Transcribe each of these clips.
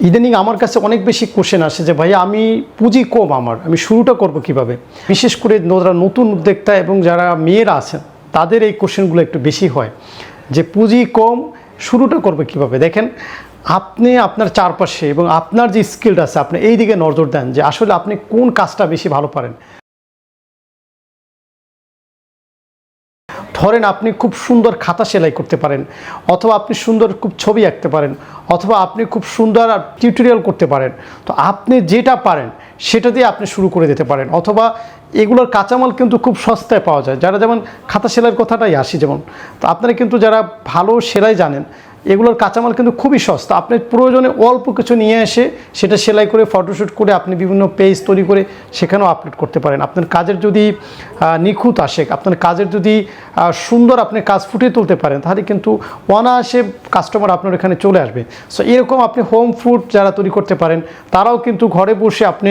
ইদানিং আমার কাছে অনেক বেশি কোশ্চেন আসে যে ভাই আমি পুঁজি কম আমার, আমি শুরুটা করব কীভাবে? বিশেষ করে যারা নতুন উদ্যোক্তা এবং যারা মেয়েরা আছেন, তাদের এই কোশ্চেনগুলো একটু বেশি হয়। যে, পুঁজি কম, শুরুটা করবে কীভাবে? দেখেন, আপনি আপনার চারপাশে এবং আপনার যে স্কিলটা আছে, আপনি এই দিকে নজর দেন যে, আসলে আপনি কোন কাজটা বেশি ভালো পারেন। ধরেন আপনি খুব সুন্দর খাতা সেলাই করতে পারেন, অথবা আপনি সুন্দর খুব ছবি আঁকতে পারেন, অথবা আপনি খুব সুন্দর টিউটোরিয়াল করতে পারেন। তো আপনি যেটা পারেন, সেটা দিয়ে আপনি শুরু করে দিতে পারেন। অথবা এগুলোর কাঁচামাল কিন্তু খুব সস্তায় পাওয়া যায়। যারা যেমন খাতা সেলাইয়ের কথাটাই আসি যেমন, তো আপনারা কিন্তু যারা ভালো সেলাই জানেন এগুলোর কাঁচামাল কিন্তু খুবই সস্তা। আপনি প্রয়োজনে অল্প কিছু নিয়ে এসে সেটা সেলাই করে ফটোশ্যুট করে আপনি বিভিন্ন পেজ তৈরি করে সেখানেও আপলোড করতে পারেন। আপনার কাজের যদি নিখুঁত আসে, আপনার কাজের যদি সুন্দর আপনি কাজ ফুটিয়ে তুলতে পারেন, তাহলে কিন্তু অনায়াসে কাস্টমার আপনার এখানে চলে আসবে। সো এরকম আপনি হোম ফুড যারা তৈরি করতে পারেন, তারাও কিন্তু ঘরে বসে আপনি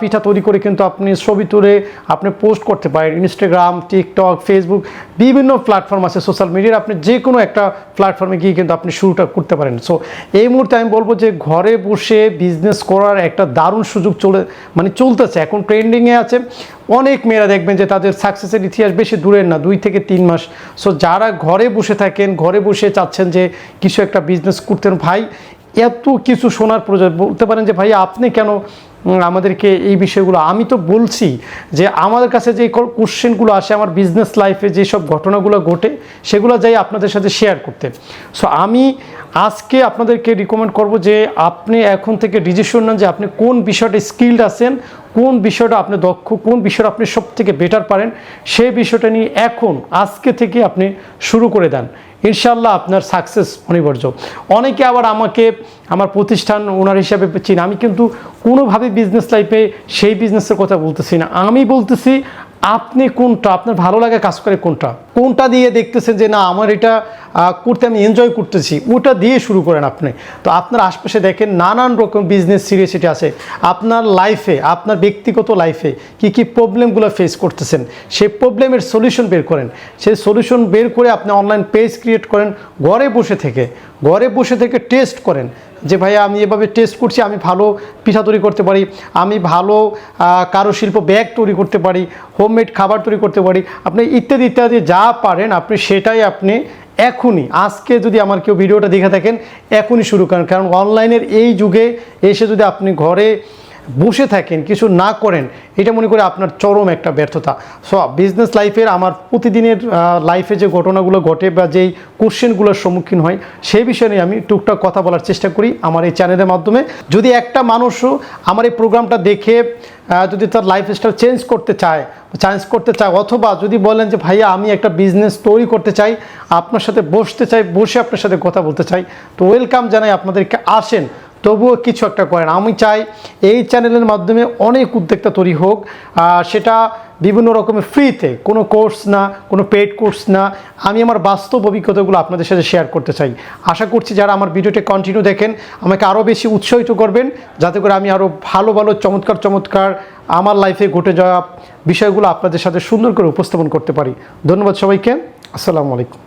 পিঠা তৈরি করে কিন্তু আপনি ছবি তুলে আপনি পোস্ট করতে পারেন। ইনস্টাগ্রাম টিকটক ফেসবুক বিভিন্ন প্ল্যাটফর্ম আছে। সোশ্যাল মিডিয়ার আপনি যে কোনো একটা প্ল্যাটফর্মে গিয়ে কিন্তু আপনি শুরুটা করতে পারেন। সো এই মুহূর্তে আমি বলব যে ঘরে বসে বিজনেস করার একটা দারুণ সুযোগ চলে মানে চলতেছে। এখন ট্রেন্ডিংয়ে আছে। অনেক মেয়েরা দেখবেন যে তাদের সাকসেসের ইতিহাস বেশি দূরের না, দুই থেকে তিন মাস। সো যারা ঘরে বসে থাকেন, ঘরে বসে চাচ্ছেন যে কিছু একটা বিজনেস করতেন, ভাই, এত কিছু শোনার প্রয়োজন। বলতে পারেন যে, ভাই, আপনি কেন আমাদেরকে এই বিষয়গুলো, আমি তো বলছি যে আমাদের কাছে যে কোশ্চেনগুলো আসে, আমার বিজনেস লাইফে যেসব ঘটনাগুলো ঘটে, সেগুলো যাই আপনাদের সাথে শেয়ার করতে। সো আমি আজকে আপনাদেরকে রিকমেন্ড করব যে আপনি এখন থেকে ডিসিশন নেন যে আপনি কোন বিষয়টা স্কিল্ড আছেন কোন বিষয়টা আপনি দক্ষ, কোন বিষয়টা আপনি সব থেকে বেটার পারেন, সেই বিষয়টা নিয়ে এখন, আজকে থেকে আপনি শুরু করে দেন। ইনশাল্লাহ আপনার সাকসেস অনিবার্য। অনেকে আবার আমাকে আমার প্রতিষ্ঠান ওনার হিসাবে চিনি। আমি কিন্তু কোনোভাবে বিজনেস লাইফে সেই বিজনেসের কথা বলতেছি না। আমি বলতেছি আপনি কোনটা? আপনার ভালো লাগে কাজ করে কোনটা? কোনটা দিয়ে দেখতেছেন যে, না, আমার এটা করতে আমি এনজয় করতেছি। ওটা দিয়ে শুরু করেন আপনি। তো আপনার আশপাশে দেখেন নানান রকম বিজনেস সিরিয়াসিটি আছে। আপনার লাইফে আপনার ব্যক্তিগত লাইফে কি কি প্রবলেমগুলো ফেস করতেছেন সেই প্রবলেমের সলিউশন বের করেন। সেই সলিউশন বের করে আপনি অনলাইন পেজ ক্রিয়েট করেন, ঘরে বসে থেকে। ঘরে বসে থেকে টেস্ট করেন যে ভাইয়া আমি এভাবে টেস্ট করছি, আমি ভালো পিঠা তৈরি করতে পারি, আমি ভালো কারও কারুশিল্প ব্যাগ তৈরি করতে পারি হোমমেড খাবার তৈরি করতে পারি। আপনি ইত্যাদি ইত্যাদি যা পারেন, আপনি সেটাই আপনি এখনই, আজকে যদি আমার কেউ ভিডিওটা দেখে থাকেন, এখনই শুরু করেন। কারণ অনলাইনের এই যুগে এসে যদি আপনি ঘরে বসে থাকেন, কিছু না করেন, এটা মনে করি আপনার চরম একটা ব্যর্থতা। সো বিজনেস লাইফের আমার প্রতিদিনের লাইফে যে ঘটনাগুলো ঘটে বা যেই কোশ্চেনগুলোর সম্মুখীন হয়, সেই বিষয়ে নিয়ে আমি টুকটাক কথা বলার চেষ্টা করি আমার এই চ্যানেলের মাধ্যমে। যদি একটা মানুষও আমার এই প্রোগ্রামটা দেখে যদি তার লাইফস্টাইল চেঞ্জ করতে চায় চেঞ্জ করতে চায়, অথবা যদি বলেন যে, ভাইয়া, আমি একটা বিজনেস তৈরি করতে চাই, আপনার সাথে বসতে চাই, বসে আপনার সাথে কথা বলতে চাই, তো ওয়েলকাম জানাই আপনাদেরকে, আসেন। তবুও কিছু একটা করেন। আমি চাই এই চ্যানেলের মাধ্যমে অনেক উদ্যোক্তা তৈরি হোক সেটা বিভিন্ন রকমের ফ্রিতে কোনো কোর্স না, কোনো পেড কোর্স না, আমি আমার বাস্তব অভিজ্ঞতাগুলো আপনাদের সাথে শেয়ার করতে চাই। আশা করছি যারা আমার ভিডিওটি কন্টিনিউ দেখেন, আমাকে আরও বেশি উৎসাহিত করবেন, যাতে করে আমি আরও ভালো ভালো, চমৎকার চমৎকার আমার লাইফে ঘটে যাওয়া বিষয়গুলো আপনাদের সাথে সুন্দর করে উপস্থাপন করতে পারি। ধন্যবাদ সবাইকে। আসসালামু আলাইকুম।